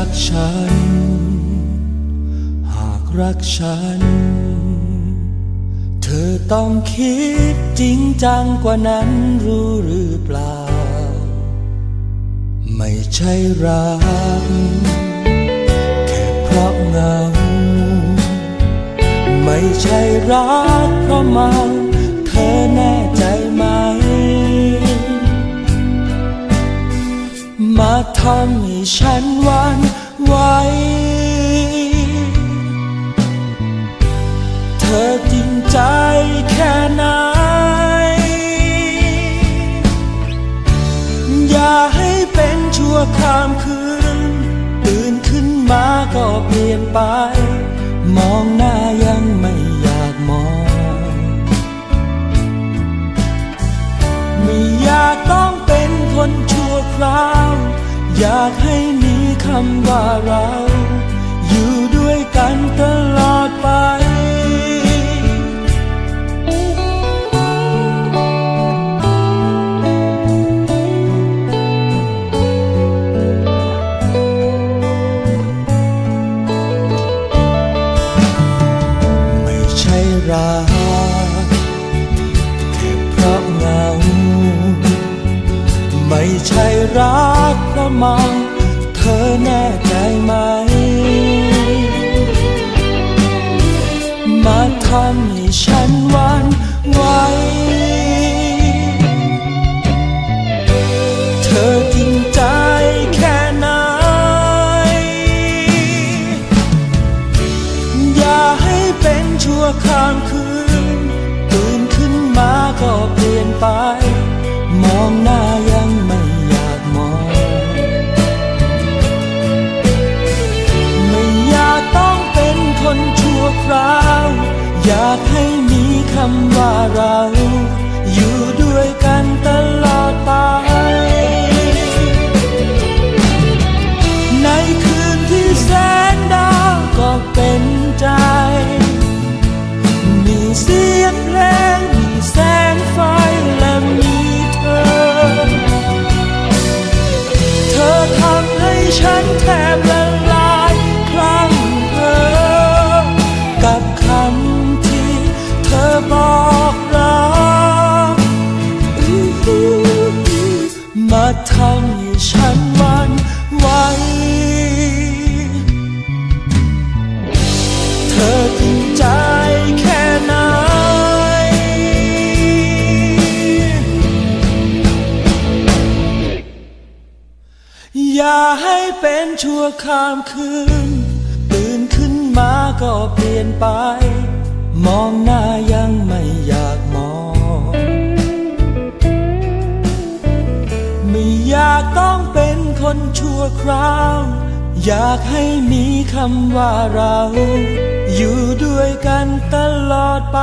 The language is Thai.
ักฉัน หากรักฉัน เธอต้องคิดจริงจังกว่านั้นรู้หรือเปล่า ไม่ใช่รัก แค่เพราะเงา ไม่ใช่รักเพราะเมา ทำให้ฉันหวั่นไหว เธอจริงใจแค่ไหน อย่าให้เป็นชั่วข้ามคืน ตื่นขึ้นมาก็เปลี่ยนไป มองหน้ายังไม่อยากมอง ไม่อยากต้องเป็นคนชั่วคราว อยากให้มีคำว่าเรา กเพราะเธอแน่ใจไหม มาทำให้ฉันหวันไหวเธอำว่าเรา ทำให้ฉันหวันไหวเธอจริงใจแค่ไหน อย่าให้เป็นชั่วข้ามคืน ตื่นขึ้นมาก็เปลี่ยนไป มองหน้ายังไม่อยาก คนชั่วคราว อยากให้มีคำว่าเรา อยู่ด้วยกันตลอดไป